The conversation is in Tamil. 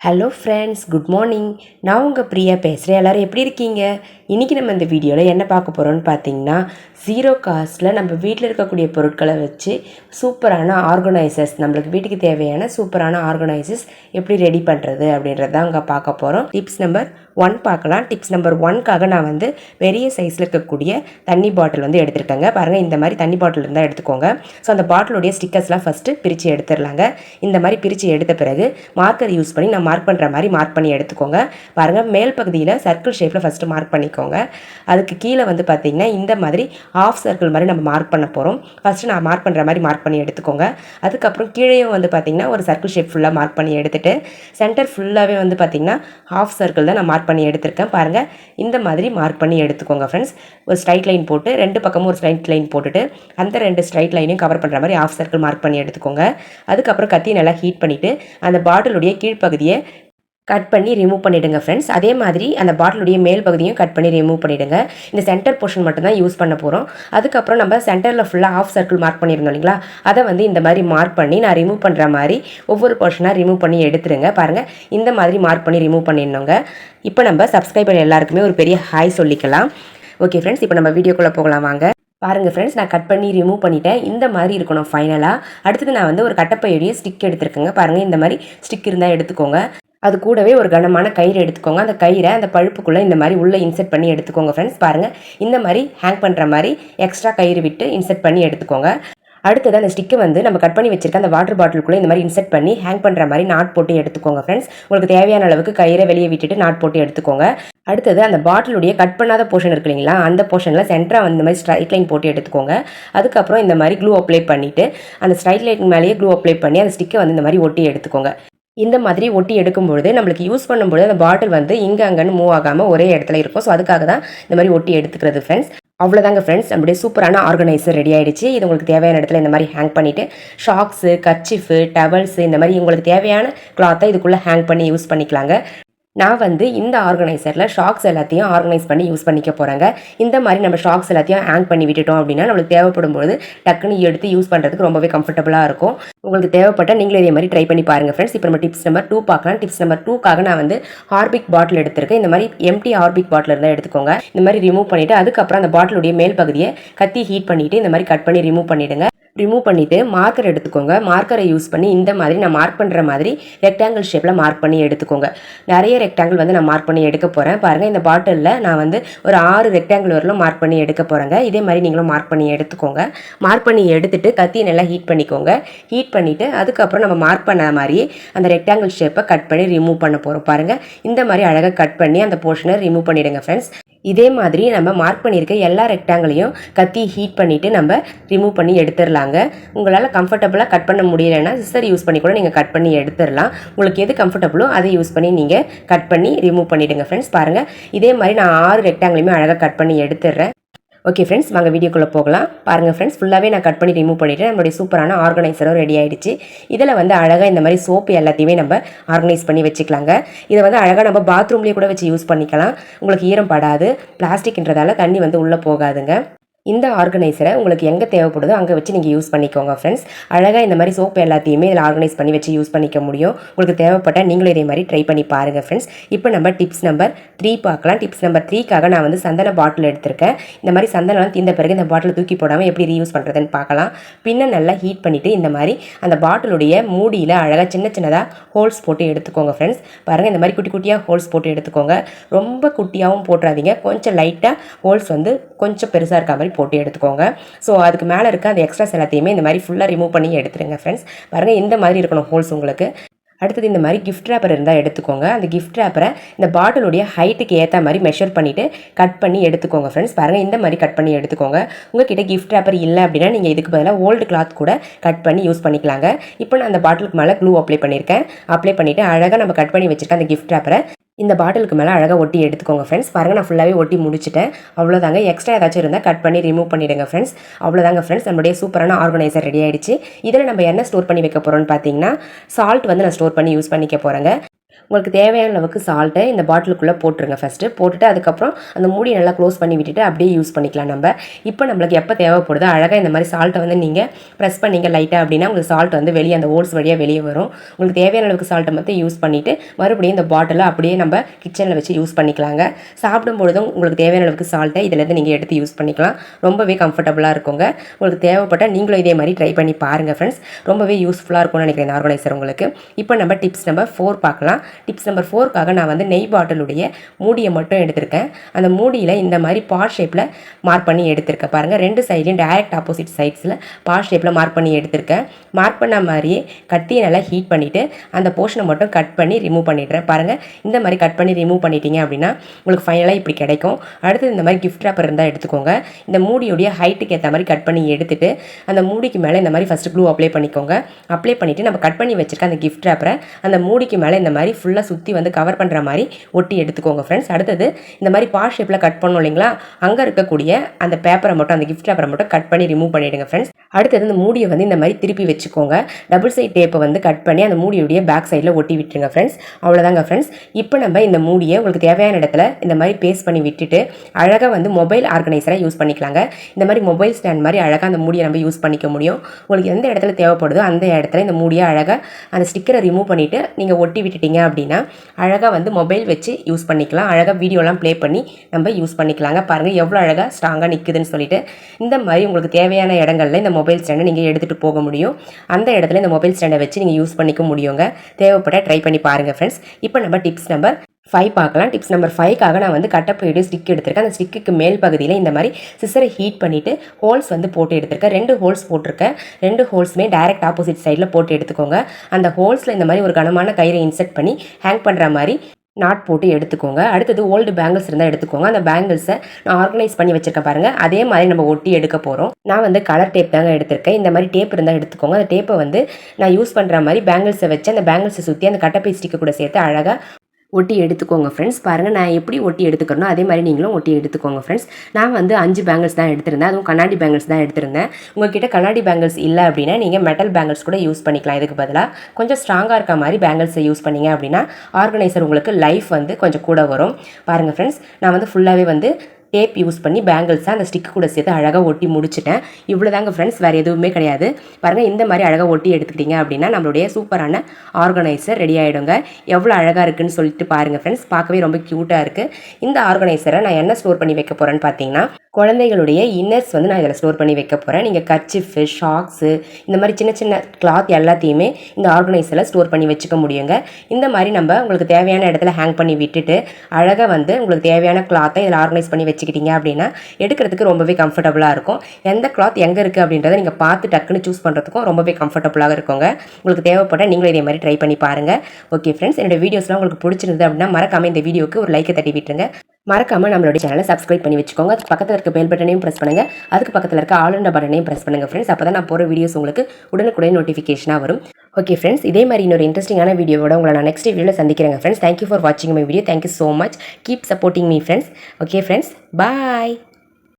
ஹலோ ஃப்ரெண்ட்ஸ் குட் மார்னிங் நான் உங்கள் பிரியா பேசுகிறேன் எல்லோரும் எப்படி இருக்கீங்க? இன்றைக்கி நம்ம இந்த வீடியோவில் என்ன பார்க்க போகிறோம்னு பார்த்தீங்கன்னா ஜீரோ காஸ்ட்டில் நம்ம வீட்டில் இருக்கக்கூடிய பொருட்களை வச்சு சூப்பரான ஆர்கனைசர்ஸ் நம்மளுக்கு வீட்டுக்கு தேவையான சூப்பரான ஆர்கனைசர்ஸ் எப்படி ரெடி பண்ணுறது அப்படின்றத தான் அங்கே பார்க்க போகிறோம் டிப்ஸ் நம்பர் ஒன் பார்க்கலாம். டிப்ஸ் நம்பர் ஒன்க்காக நான் வந்து பெரிய சைஸில் இருக்கக்கூடிய தண்ணி பாட்டில் வந்து எடுத்திருக்கேங்க. பாருங்கள் இந்த மாதிரி தண்ணி பாட்டில் இருந்தால் எடுத்துக்கோங்க. ஸோ அந்த பாட்டிலுடைய ஸ்டிக்கர்ஸ்லாம் ஃபஸ்ட்டு பிரித்து எடுத்துடலாங்க. இந்த மாதிரி பிரித்து எடுத்த பிறகு மார்க்கர் யூஸ் பண்ணி நான் மார்க் பண்ணுற மாதிரி மார்க் பண்ணி எடுத்துக்கோங்க. பாருங்கள் மேல் பகுதியில் சர்க்கிள் ஷேப்பில் ஃபஸ்ட்டு மார்க் பண்ணிக்கோங்க. அதுக்கு கீழே வந்து பார்த்திங்கன்னா இந்த மாதிரி ஆஃப் சர்க்கிள் மாதிரி நம்ம மார்க் பண்ண போகிறோம் ஃபஸ்ட்டு நான் மார்க் பண்ணுற மாதிரி மார்க் பண்ணி எடுத்துக்கோங்க. அதுக்கப்புறம் கீழேயும் வந்து பார்த்திங்கன்னா ஒரு சர்க்கிள் ஷேப் ஃபுல்லாக மார்க் பண்ணி எடுத்துகிட்டு சென்டர் ஃபுல்லாகவே வந்து பார்த்திங்கன்னா ஹாஃப் சர்க்கிள் தான் நான் மார்க் பண்ணி எடுத்திருக்கேன். பாருங்கள் இந்த மாதிரி மார்க் பண்ணி எடுத்துக்கோங்க ஃப்ரெண்ட்ஸ் ஒரு ஸ்ட்ரைட் லைன் போட்டு ரெண்டு பக்கமும் ஒரு ஸ்ட்ரைட் லைன் போட்டுட்டு அந்த ரெண்டு ஸ்ட்ரைட் லைனையும் கவர் பண்ணுற மாதிரி ஆஃப் சர்க்கிள் மார்க் பண்ணி எடுத்துக்கோங்க. அதுக்கப்புறம் கத்தி நல்லா ஹீட் பண்ணிவிட்டு அந்த பாட்டிலுடைய கீழ்ப்பகுதியை கட் பண்ணி ரிமூவ் பண்ணிவிடுங்க ஃப்ரெண்ட்ஸ் அதே மாதிரி அந்த பாட்டிலுடைய மேல் பகுதியும் கட் பண்ணி ரிமூவ் பண்ணிவிடுங்க இந்த சென்டர் போர்ஷன் மட்டும் தான் யூஸ் பண்ண போகிறோம் அதுக்கப்புறம் நம்ம சென்டரில் ஃபுல்லாக ஆஃப் சர்க்கிள் மார்க் பண்ணியிருந்தோம் இல்லைங்களா? அதை வந்து இந்த மாதிரி மார்க் பண்ணி நான் ரிமூவ் பண்ணுற மாதிரி ஒவ்வொரு போர்ஷனாக ரிமூவ் பண்ணி எடுத்துருங்க. பாருங்கள் இந்த மாதிரி மார்க் பண்ணி ரிமூவ் பண்ணிடணுங்க இப்போ நம்ம சப்ஸ்கிரைபர் எல்லாருக்குமே ஒரு பெரிய ஹாய் சொல்லிக்கலாம். ஓகே ஃப்ரெண்ட்ஸ் இப்போ நம்ம வீடியோக்குள்ளே போகலாம் வாங்க. பாருங்கள் ஃப்ரெண்ட்ஸ் நான் கட் பண்ணி ரிமூவ் பண்ணிட்டேன். இந்த மாதிரி இருக்கணும் ஃபைனலாக அடுத்தது நான் வந்து ஒரு கட்டப்பையுடைய ஸ்டிக் எடுத்துருக்கேங்க. பாருங்கள் இந்த மாதிரி ஸ்டிக் இருந்தால் எடுத்துக்கோங்க. அது கூடவே ஒரு கனமான கயிறு எடுத்துக்கோங்க. அந்த கயிறை அந்த பழுப்புக்குள்ளே இந்த மாதிரி உள்ளே இன்செர்ட் பண்ணி எடுத்துக்கோங்க ஃப்ரெண்ட்ஸ் பாருங்கள் இந்த மாதிரி ஹேங் பண்ணுற மாதிரி எக்ஸ்ட்ரா கயிறு விட்டு இன்செர்ட் பண்ணி எடுத்துக்கோங்க. அடுத்தது அந்த ஸ்டிக்கை வந்து நம்ம கட் பண்ணி வச்சிருக்க அந்த வாட்டர் பாட்டிலுக்குள்ளே இந்த மாதிரி இன்செர்ட் பண்ணி ஹேங் பண்ணுற மாதிரி நாட் போட்டு எடுத்துக்கோங்க ஃப்ரெண்ட்ஸ் உங்களுக்கு தேவையான அளவுக்கு கயிறை வெளியே விட்டுட்டு நாட் போட்டு எடுத்துக்கோங்க. அடுத்தது அந்த பாட்டிலுடைய கட் பண்ணாத போர்ஷன் இருக்கு இல்லைங்களா? அந்த போர்ஷனில் சென்டராக வந்து இந்த மாதிரி ஸ்ட்ரைட் லைன் போட்டு எடுத்துக்கோங்க. அதுக்கப்புறம் இந்த மாதிரி க்ளூ அப்ளை பண்ணிவிட்டு அந்த ஸ்ட்ரைட் லைன் மேலேயே க்ளூ அப்ளை பண்ணி அந்த ஸ்டிக்கை வந்து இந்த மாதிரி ஒட்டி எடுத்துக்கோங்க. இந்த மாதிரி ஒட்டி எடுக்கும்பொழுது நம்மளுக்கு யூஸ் பண்ணும்பொழுது அந்த பாட்டில் வந்து இங்கே அங்கேன்னு மூவ் ஆகாமல் ஒரே இடத்துல இருக்கும். ஸோ அதுக்காக தான் இந்த மாதிரி ஒட்டி எடுத்துக்கிறது ஃப்ரெண்ட்ஸ் அவ்வளோதாங்க ஃப்ரெண்ட்ஸ் நம்மளுடைய சூப்பரான ஆர்கனைசர் ரெடி ஆகிடுச்சு இது உங்களுக்கு தேவையான இடத்துல இந்த மாதிரி ஹேங் பண்ணிவிட்டு ஷாக்ஸு கச்சிஃபு டவல்ஸு இந்த மாதிரி உங்களுக்கு தேவையான கிளாத்தை இதுக்குள்ளே ஹேங் பண்ணி யூஸ் பண்ணிக்கலாங்க. நான் வந்து இந்த ஆர்கனைசரில் ஷாக்ஸ் எல்லாத்தையும் ஆர்கனைஸ் பண்ணி யூஸ் பண்ணிக்க போகிறாங்க இந்த மாதிரி நம்ம ஷாக்ஸ் எல்லாத்தையும் ஹேங் பண்ணி விட்டுட்டோம் அப்படின்னா நம்மளுக்கு தேவைப்படும் போது டக்குன்னு எடுத்து யூஸ் பண்ணுறதுக்கு ரொம்பவே கம்ஃபர்டபுளாக இருக்கும். உங்களுக்கு தேவைப்பட்ட நீங்களும் இதே மாதிரி ட்ரை பண்ணி பாருங்கள் ஃப்ரெண்ட்ஸ் இப்போ நம்ம டிப்ஸ் நம்பர் டூ பார்க்கலாம். டிப்ஸ் நம்பர் டூக்காக நான் வந்து ஹார்பிக் பாட்டில் எடுத்திருக்கேன். இந்த மாதிரி எம்டி ஹார்பிக் பாட்டில் இருந்தால் எடுத்துக்கோங்க. இந்த மாதிரி ரிமூவ் பண்ணிவிட்டு அதுக்கப்புறம் அந்த பாட்டிலுடைய மேல் பகுதியை கத்தி ஹீட் பண்ணிவிட்டு இந்த மாதிரி கட் பண்ணி ரிமூவ் பண்ணிவிடுங்க ரிமூவ் பண்ணிவிட்டு மார்க்கர் எடுத்துக்கோங்க. மார்க்கரை யூஸ் பண்ணி இந்த மாதிரி நான் மார்க் பண்ணுற மாதிரி ரெக்டாங்கிள் ஷேப்பில் மார்க் பண்ணி எடுத்துக்கோங்க. நிறைய ரெக்டாங்கிள் வந்து நான் மார்க் பண்ணி எடுக்க போகிறேன் பாருங்கள் இந்த பாட்டிலில் நான் வந்து ஒரு ஆறு ரெக்டாங்கிள் வரலும் மார்க் பண்ணி எடுக்க போகிறேங்க இதே மாதிரி நீங்களும் மார்க் பண்ணி எடுத்துக்கோங்க. மார்க் பண்ணி எடுத்துட்டு கத்தியை நல்லா ஹீட் பண்ணிக்கோங்க. ஹீட் பண்ணிவிட்டு அதுக்கப்புறம் நம்ம மார்க் பண்ண மாதிரியே அந்த ரெக்டாங்கிள் ஷேப்பை கட் பண்ணி ரிமூவ் பண்ண போகிறோம் பாருங்கள் இந்த மாதிரி அழகாக கட் பண்ணி அந்த போர்ஷனை ரிமூவ் பண்ணிவிடுங்க ஃப்ரெண்ட்ஸ் இதே மாதிரி நம்ம மார்க் பண்ணியிருக்க எல்லா ரெக்டாங்கிளையும் கத்தி ஹீட் பண்ணிவிட்டு நம்ம ரிமூவ் பண்ணி எடுத்துடலாங்க. உங்களால் கம்ஃபர்டபுளாக கட் பண்ண முடியலைன்னா சிஸ்டர் யூஸ் பண்ணி கூட நீங்கள் கட் பண்ணி எடுத்துடலாம். உங்களுக்கு எது கம்ஃபர்டபுளோ அதை யூஸ் பண்ணி நீங்கள் கட் பண்ணி ரிமூவ் பண்ணிவிடுங்க ஃப்ரெண்ட்ஸ் பாருங்கள் இதே மாதிரி நான் ஆறு ரெக்டாங்கிளையுமே அழகாக கட் பண்ணி எடுத்துடுறேன். ஓகே ஃப்ரெண்ட்ஸ் வாங்க வீடியோக்குள்ளே போகலாம். பாருங்கள் ஃப்ரெண்ட்ஸ் ஃபுல்லாகவே நான் கட் பண்ணி ரிமூவ் பண்ணிவிட்டு நம்மளுடைய சூப்பரான ஆர்கனைசரும் ரெடி ஆகிடுச்சு இதில் வந்து அழகாக இந்த மாதிரி சோப்பு எல்லாத்தையுமே நம்ம ஆர்கனைஸ் பண்ணி வச்சுக்கலாங்க. இதை வந்து அழகாக நம்ம பாத்ரூம்லேயே கூட வச்சு யூஸ் பண்ணிக்கலாம். உங்களுக்கு ஈரம் படாது. பிளாஸ்டிக்ன்றதால தண்ணி வந்து உள்ளே போகாதுங்க. இந்த ஆர்கனைசரை உங்களுக்கு எங்கே தேவைப்படுதோ அங்கே வச்சு நீங்கள் யூஸ் பண்ணிக்கோங்க ஃப்ரெண்ட்ஸ் அழகாக இந்த மாதிரி சோப்பு எல்லாத்தையுமே இதில் ஆர்கனைஸ் பண்ணி வச்சு யூஸ் பண்ணிக்க முடியும். உங்களுக்கு தேவைப்பட்டால் நீங்களும் இதே மாதிரி ட்ரை பண்ணி பாருங்கள் ஃப்ரெண்ட்ஸ் இப்போ நம்ம டிப்ஸ் நம்பர் த்ரீ பார்க்கலாம். டிப்ஸ் நம்பர் த்ரீக்காக நான் வந்து சந்தன பாட்டில் எடுத்திருக்கேன். இந்த மாதிரி சந்தனம் தீர்ந்த பிறகு இந்த பாட்டில் தூக்கி போடாமல் எப்படி ரீயூஸ் பண்ணுறதுன்னு பார்க்கலாம். பின்ன நல்லா ஹீட் பண்ணிவிட்டு இந்த மாதிரி அந்த பாட்டிலுடைய மூடியில் அழகாக சின்ன சின்னதாக ஹோல்ஸ் போட்டு எடுத்துக்கோங்க ஃப்ரெண்ட்ஸ் பாருங்கள் இந்த மாதிரி குட்டி குட்டியாக ஹோல்ஸ் போட்டு எடுத்துக்கோங்க. ரொம்ப குட்டியாகவும் போட்டுறாதீங்க. கொஞ்சம் லைட்டாக ஹோல்ஸ் வந்து கொஞ்சம் பெருசாக இருக்க மாதிரி போட்டு எடுத்துக்கோங்க. ஸோ அதுக்கு மேலே இருக்க அந்த எக்ஸ்ட்ராஸ் எல்லாத்தையுமே இந்த மாதிரி ஃபுல்லாக ரிமூவ் பண்ணி எடுத்துருங்க ஃப்ரெண்ட்ஸ் பாருங்கள் இந்த மாதிரி இருக்கணும் ஹோல்ஸ் உங்களுக்கு. அடுத்தது இந்த மாதிரி கிஃப்ட் ரேப்பர் இருந்தால் எடுத்துக்கோங்க. அந்த கிஃப்ட் ரேப்பரை இந்த பாட்டிலுடைய ஹைட்டுக்கு ஏற்ற மாதிரி மெஷர் பண்ணிவிட்டு கட் பண்ணி எடுத்துக்கோங்க ஃப்ரெண்ட்ஸ் பாருங்கள் இந்த மாதிரி கட் பண்ணி எடுத்துக்கோங்க. உங்ககிட்ட கிஃப்ட் ரேப்பர் இல்லை அப்படின்னா நீங்கள் இதுக்கு பதிலாக ஓல்டு கிளாத் கூட கட் பண்ணி யூஸ் பண்ணிக்கலாங்க. இப்போ நான் அந்த பாட்டிலுக்கு மேலே க்ளூ அப்ளை பண்ணியிருக்கேன் அப்ளை பண்ணிவிட்டு அழகாக நம்ம கட் பண்ணி வச்சுருக்க அந்த கிஃப்ட் ரேப்பரை இந்த பாட்டிலுக்கு மேலே அழகாக ஒட்டி எடுத்துக்கோங்க ஃப்ரெண்ட்ஸ் பாருங்கள் நான் ஃபுல்லாகவே ஒட்டி முடிச்சிட்டேன். அவ்வளோதாங்க எக்ஸ்ட்ரா ஏதாச்சும் இருந்தால் கட் பண்ணி ரிமூவ் பண்ணிவிடுங்க ஃப்ரெண்ட்ஸ் அவ்வளோதாங்க ஃப்ரெண்ட்ஸ் நம்மளுடைய சூப்பரான ஆர்கனைசர் ரெடி ஆயிடுச்சு. இதில் நம்ம என்ன ஸ்டோர் பண்ணி வைக்க போகிறோம்னு பார்த்தீங்கன்னா சால்ட் வந்து நான் ஸ்டோர் பண்ணி யூஸ் பண்ணிக்க போகிறேங்க உங்களுக்கு தேவையான அளவுக்கு சால்ட்டை இந்த பாட்டிலுக்குள்ளே போட்டுருங்க ஃபஸ்ட்டு போட்டுட்டு அதுக்கப்புறம் அந்த மூடி நல்லா க்ளோஸ் பண்ணி விட்டுட்டு அப்படியே யூஸ் பண்ணிக்கலாம் நம்ம. இப்போ நம்மளுக்கு எப்போ தேவைப்படுதோ அழகாக இந்த மாதிரி சால்ட்டை வந்து நீங்கள் ப்ரெஸ் பண்ணீங்க லைட்டாக அப்படின்னா உங்களுக்கு சால்ட் வந்து வெளியே அந்த ஓட்ஸ் வழியாக வெளியே வரும். உங்களுக்கு தேவையான அளவுக்கு சால்ட்டை மட்டும் யூஸ் பண்ணிவிட்டு மறுபடியும் இந்த பாட்டிலை அப்படியே நம்ம கிச்சனில் வச்சு யூஸ் பண்ணிக்கலாங்க. சாப்பிடும்பொழுதும் உங்களுக்கு தேவையான அளவுக்கு சால்ட்டை இதிலேருந்து நீங்கள் எடுத்து யூஸ் பண்ணிக்கலாம். ரொம்பவே கம்ஃபர்டபுளாக இருக்குங்க. உங்களுக்கு தேவைப்பட்டால் நீங்களும் இதே மாதிரி ட்ரை பண்ணி பாருங்கள் ஃப்ரெண்ட்ஸ் ரொம்பவே யூஸ்ஃபுல்லாக இருக்கும்னு நினைக்கிறேன் ஆர்கனைசர் உங்களுக்கு. இப்போ நம்ம டிப்ஸ் நம்பர் ஃபோர் பார்க்கலாம். டிப்ஸ் நம்பர் ஃபோர்க்காக நான் வந்து நெய் பாட்டிலுடைய மூடியை மட்டும் எடுத்திருக்கேன். அந்த மூடியில் இந்த மாதிரி பார்ட் ஷேப்பில் மார்க் பண்ணி எடுத்திருக்கேன். பாருங்கள் ரெண்டு சைட்லையும் டைரக்ட் ஆப்போசிட் சைட்ஸில் பார்ட் ஷேப்பில் மார்க் பண்ணி எடுத்திருக்கேன். மார்க் பண்ண மாதிரியே கத்தியை நல்லா ஹீட் பண்ணிவிட்டு அந்த போர்ஷனை மட்டும் கட் பண்ணி ரிமூவ் பண்ணிடுறேன். பாருங்கள் இந்த மாதிரி கட் பண்ணி ரிமூவ் பண்ணிட்டீங்க அப்படின்னா உங்களுக்கு ஃபைனலாக இப்படி கிடைக்கும். அடுத்து இந்த மாதிரி கிஃப்ட் ராப்பர் இருந்தால் எடுத்துக்கோங்க. இந்த மூடியுடைய ஹைட்டுக்கு ஏற்ற மாதிரி கட் பண்ணி எடுத்துட்டு அந்த மூடிக்கு மேலே இந்த மாதிரி ஃபஸ்ட்டு க்ளூ அப்ளை பண்ணிக்கோங்க. அப்ளை பண்ணிவிட்டு நம்ம கட் பண்ணி வச்சுருக்க அந்த கிஃப்ட் ராப்பரை அந்த மூடிக்கு மேலே இந்த மாதிரி ஃபுல்லாக சுற்றி வந்து கவர் பண்ணுற மாதிரி ஒட்டி எடுத்துக்கோங்க ஃப்ரெண்ட்ஸ் அடுத்தது இந்த மாதிரி பா ஷேப்பில் கட் பண்ணோம் இல்லைங்களா? அங்கே இருக்கக்கூடிய அந்த பேப்பரை மட்டும் அந்த கிஃப்ட் பேப்பரை மட்டும் கட் பண்ணி ரிமூவ் பண்ணிவிடுங்க ஃப்ரெண்ட்ஸ் அடுத்தது இந்த மூடியை வந்து இந்த மாதிரி திருப்பி வச்சுக்கோங்க. டபுள் சைட் டேப்பை வந்து கட் பண்ணி அந்த மூடியுடைய பேக் சைடில் ஒட்டி விட்டுருங்க ஃப்ரெண்ட்ஸ் அவ்வளோதாங்க ஃப்ரெண்ட்ஸ் இப்போ நம்ம இந்த மூடியை உங்களுக்கு தேவையான இடத்துல இந்த மாதிரி பேஸ்ட் பண்ணி விட்டுட்டு அழகாக வந்து மொபைல் ஆர்கனைசராக யூஸ் பண்ணிக்கலாங்க. இந்த மாதிரி மொபைல் ஸ்டாண்ட் மாதிரி அழகாக அந்த மூடியை நம்ம யூஸ் பண்ணிக்க முடியும். உங்களுக்கு எந்த இடத்துல தேவைப்படுதோ அந்த இடத்துல இந்த மூடியை அழகாக அந்த ஸ்டிக்கரை ரிமூவ் பண்ணிவிட்டு நீங்கள் ஒட்டி விட்டுட்டீங்க அப்படின்னா அழகாக வந்து மொபைல் வச்சு யூஸ் பண்ணிக்கலாம். அழகாக வீடியோலாம் ப்ளே பண்ணி நம்ம யூஸ் பண்ணிக்கலாங்க. பாருங்கள் எவ்வளோ அழகாக ஸ்ட்ராங்காக நிற்குதுன்னு சொல்லிட்டு இந்த மாதிரி உங்களுக்கு தேவையான இடங்கள்ல இந்த மொபைல் ஸ்டாண்டை நீங்கள் எடுத்துகிட்டு போக முடியும். அந்த இடத்துல இந்த மொபைல் ஸ்டாண்டை வச்சு நீங்கள் யூஸ் பண்ணிக்க முடியுங்க. தேவைப்பட்ட ட்ரை பண்ணி பாருங்கள் ஃப்ரெண்ட்ஸ் இப்போ நம்ம டிப்ஸ் நம்பர் ஃபைவ் பார்க்கலாம். டிப்ஸ் நம்பர் ஃபைவ்க்காக நான் வந்து கட்டப்பையுடைய ஸ்டிக் எடுத்திருக்கேன். அந்த ஸ்டிக்குக்கு மேல் பகுதியில் இந்த மாதிரி சிசரை ஹீட் பண்ணிவிட்டு ஹோல்ஸ் வந்து போட்டு எடுத்திருக்கேன். ரெண்டு ஹோல்ஸ் போட்டிருக்கேன். ரெண்டு ஹோல்ஸுமே டைரக்ட் ஆப்போசிட் சைடில் போட்டு எடுத்துக்கோங்க. அந்த ஹோல்ஸில் இந்த மாதிரி ஒரு கனமான கயிறை இன்செர்ட் பண்ணி ஹேங் பண்ணுற மாதிரி நாட் போட்டு எடுத்துக்கோங்க. அடுத்தது ஓல்டு பேங்கிள்ஸ் இருந்தால் எடுத்துக்கோங்க. அந்த பேங்கிள்ஸை நான் ஆர்கனைஸ் பண்ணி வச்சுருக்கேன் பாருங்கள் அதே மாதிரி நம்ம ஒட்டி எடுக்க போகிறோம் நான் வந்து கலர் டேப் தாங்க எடுத்திருக்கேன். இந்த மாதிரி டேப் இருந்தால் எடுத்துக்கோங்க. அந்த டேப்பை வந்து நான் யூஸ் பண்ணுற மாதிரி பேங்கிள்ஸை வச்சு அந்த பேங்கிள்ஸை சுற்றி அந்த கட்டப்பை ஸ்டிக்கு கூட சேர்த்து அழகாக ஒட்டி எடுத்துக்கோங்க ஃப்ரெண்ட்ஸ் பாருங்கள் நான் எப்படி ஒட்டி எடுத்துக்கிறனோ அதே மாதிரி நீங்களும் ஒட்டி எடுத்துக்கோங்க ஃப்ரெண்ட்ஸ் நான் வந்து அஞ்சு பேங்கிள்ஸ் தான் எடுத்திருந்தேன். அதுவும் கண்ணாடி பேங்கிள்ஸ் தான் எடுத்திருந்தேன். உங்ககிட்ட கண்ணாடி பேங்கிள்ஸ் இல்லை அப்படின்னா நீங்கள் மெட்டல் பேங்கிள்ஸ் கூட யூஸ் பண்ணிக்கலாம். இதுக்கு பதிலாக கொஞ்சம் ஸ்ட்ராங்காக இருக்க மாதிரி பேங்கிள்ஸை யூஸ் பண்ணீங்க அப்படின்னா ஆர்கனைசர் உங்களுக்கு லைஃப் வந்து கொஞ்சம் கூட வரும். பாருங்கள் ஃப்ரெண்ட்ஸ் நான் வந்து ஃபுல்லாகவே வந்து டேப் யூஸ் பண்ணி பேங்கிள்ஸை அந்த ஸ்டிக் கூட சேர்த்து அழகாக ஒட்டி முடிச்சிட்டேன். இவ்வளோ தாங்க ஃப்ரெண்ட்ஸ் வேறு எதுவுமே கிடையாது. பாருங்கள் இந்த மாதிரி அழகாக ஒட்டி எடுத்துக்கிட்டீங்க அப்படின்னா நம்மளுடைய சூப்பரான ஆர்கனைசர் ரெடி ஆகிடுங்க எவ்வளோ அழகாக இருக்குன்னு சொல்லிட்டு பாருங்கள் ஃப்ரெண்ட்ஸ் பார்க்கவே ரொம்ப க்யூட்டாக இருக்குது இந்த ஆர்கனைசரை நான் என்ன ஸ்டோர் பண்ணி வைக்க போகிறேன்னு பார்த்தீங்கன்னா குழந்தைகளுடைய இன்னர்ஸ் வந்து நான் இதில் ஸ்டோர் பண்ணி வைக்க போகிறேன் நீங்கள் கச்சிஃபு ஷாக்ஸு இந்த மாதிரி சின்ன சின்ன கிளாத் எல்லாத்தையுமே இந்த ஆர்கனைசரில் ஸ்டோர் பண்ணி வச்சுக்க முடியுங்க. இந்த மாதிரி நம்ம உங்களுக்கு தேவையான இடத்துல ஹேங் பண்ணி விட்டுட்டு அழகாக வந்து உங்களுக்கு தேவையான கிளாத்தை இதில் ஆர்கனைஸ் பண்ணி வச்சுக்கிட்டீங்க அப்படின்னா எடுக்கிறதுக்கு ரொம்பவே கம்ஃபர்டபுளாக இருக்கும். எந்த கிளாத் எங்கே இருக்குது அப்படின்றத நீங்கள் பார்த்து டக்குன்னு சூஸ் பண்ணுறதுக்கும் ரொம்பவே கம்ஃபர்டபுளாக இருக்குங்க. உங்களுக்கு தேவைப்பட்ட நீங்களும் இதே மாதிரி ட்ரை பண்ணி பாருங்கள் ஓகே ஃப்ரெண்ட்ஸ் என்னோட வீடியோஸ்லாம் உங்களுக்கு பிடிச்சிருந்தது அப்படின்னா மறக்காமல் இந்த வீடியோக்கு ஒரு லைக்கை தட்டி விட்டுருங்க. மறக்காம நம்மளுடைய சேனலை சப்ஸ்கிரைப் பண்ணி வச்சுக்கோங்க. அதுக்கு பக்கத்தில் இருக்க பெல் பட்டனையும் ப்ரெஸ் பண்ணுங்க. அதுக்கு பக்கத்தில் இருக்க ஆல் என்ற பட்டனையும் ப்ரெஸ் பண்ணுங்க ஃப்ரெண்ட்ஸ் அப்போ தான் நான் போகிற வீடியோஸ் உங்களுக்கு உடனுக்குடன் நோட்டிஃபிகேஷனாக வரும். ஓகே ஃப்ரெண்ட்ஸ் இதே மாதிரி இன்னொரு இன்ட்ரெஸ்டிங்கான வீடியோவோட உங்களை நான் நெக்ஸ்ட் வீடியோவில் சந்திக்கிறேங்க ஃப்ரெண்ட்ஸ் தேங்க்யூ ஃபார் வாட்சிங் my video thank you so much keep supporting me friends okay friends bye